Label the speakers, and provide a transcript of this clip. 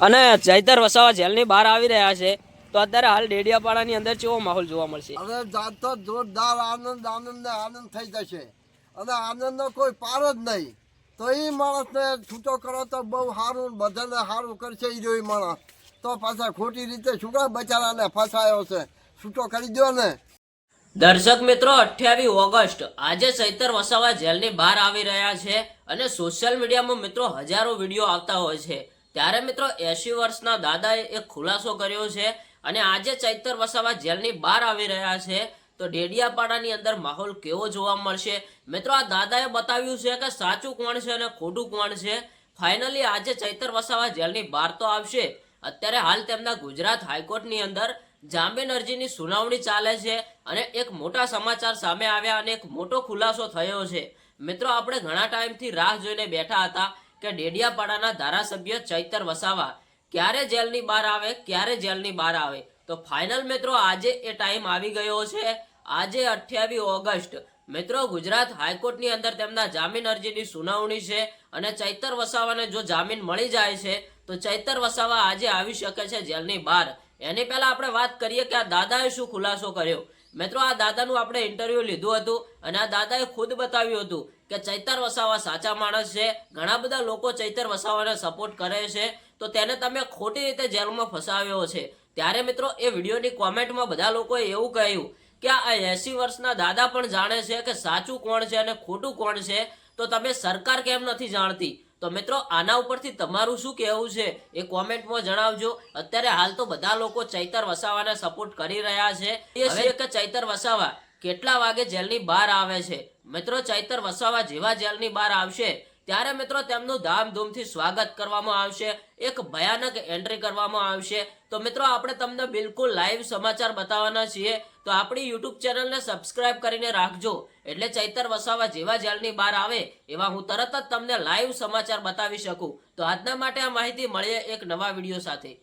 Speaker 1: અને ચૈતર વસાવા જેલની બહાર આવી રહ્યા છે. તો અત્યારે હાલ ડેડિયાપાડાની અંદર કેવો માહોલ જોવા મળશે?
Speaker 2: હવે જાતો જોરદાર આનંદ આનંદ આનંદ થઈ જશે. અને આનંદનો કોઈ પાર જ નહીં. તો એ માણસને છૂટો કરો તો બહુ સારું બધાને સારું કરશે એ જોઈ માણસ. તો પાછા ખોટી રીતે શું કામ બચારાને ફસાયો છે. છૂટો કરી દો ને.
Speaker 1: દર્શક મિત્રો અઠ્યાવીસ ઓગસ્ટ. આજે ચૈતર વસાવા જેલની બહાર આવી રહ્યા છે અને સોશિયલ મીડિયામાં મિત્રો હજારો વીડિયો આવતા હોય છે. ત્યારે મિત્રો એસી વર્ષના દાદાએ એક ખુલાસો કર્યો છે અને આજે ચૈતર વસાવા જેલની બહાર આવી રહ્યા છે. તો ડેડિયાપાડાની અંદર માહોલ કેવો જોવા મળશે? મિત્રો, આ દાદાએ બતાવ્યું છે કે સાચું કોણ છે અને ખોટું કોણ છે? ફાઇનલી આજે ચૈતર વસાવા જેલની બહાર તો આવશે. અત્યારે હાલ તેમના ગુજરાત હાઈકોર્ટની અંદર જામીન અરજીની સુનાવણી ચાલે છે અને એક મોટા સમાચાર સામે આવ્યા અને એક મોટો ખુલાસો થયો છે. મિત્રો, આપણે ઘણા ટાઈમથી રાહ જોઈને બેઠા હતા. કે ડેડિયાપાડાના ધારાસભ્ય ચૈતર વસાવા ક્યારે જેલની બહાર આવે, ક્યારે જેલની બહાર આવે? તો ફાઇનલ મિત્રો આજે એ ટાઈમ આવી ગયો છે. આજે અઠ્યાવીસ ઓગસ્ટ. મિત્રો, ગુજરાત હાઈકોર્ટની અંદર તેમના જામીન અરજીની સુનાવણી છે અને ચૈતર વસાવાને જો જામીન મળી જાય છે, તો ચૈતર વસાવા આજે આવી શકે છે જેલની બહાર. એની પહેલા આપણે વાત કરીએ કે આ દાદાએ શું ખુલાસો કર્યો. મિત્રો, આ દાદાનું આપણે ઇન્ટરવ્યુ લીધું હતું અને આ દાદાએ ખુદ બતાવ્યું હતું કે ચૈતર વસાવા સાચા માણસ છે. ઘણા બધા લોકો ચૈતર વસાવાને સપોર્ટ કરે છે. તો તેને તમે ખોટી રીતે જેલમાં ફસાવ્યો છે. ત્યારે મિત્રો એ વિડીયોની કોમેન્ટમાં બધા લોકોએ એવું કહ્યું કે આ એસી વર્ષના દાદા પણ જાણે છે કે સાચું કોણ છે અને ખોટું કોણ છે. તો તમે સરકાર કેમ નથી જાણતી? તો મિત્રો આના ઉપરથી તમારું શું કહેવું છે એ કોમેન્ટમાં જણાવજો. અત્યારે હાલ તો બધા લોકો ચૈતર વસાવાને સપોર્ટ કરી રહ્યા છે. એ છે કે ચૈતર વસાવા કેટલા વાગે જેલની બહાર આવે છે? મિત્રો, ચૈતર વસાવા જેવા જેલની બહાર આવશે, ત્યારે મિત્રો તેમનું ધામધૂમથી સ્વાગત કરવામાં આવશે, એક ભયાનક એન્ટ્રી કરવામાં આવશે. તો મિત્રો, આપણે તમને બિલકુલ લાઈવ સમાચાર બતાવવાના છીએ, તો આપણી યુટ્યુબ ચેનલને સબસ્ક્રાઇબ કરીને રાખજો. એટલે ચૈતર વસાવા જેવા જેલની બહાર આવે, એવા હું તરત જ તમને લાઈવ સમાચાર બતાવી શકું. તો આજના માટે આ માહિતી મળીએ એક નવા વીડિયો સાથે.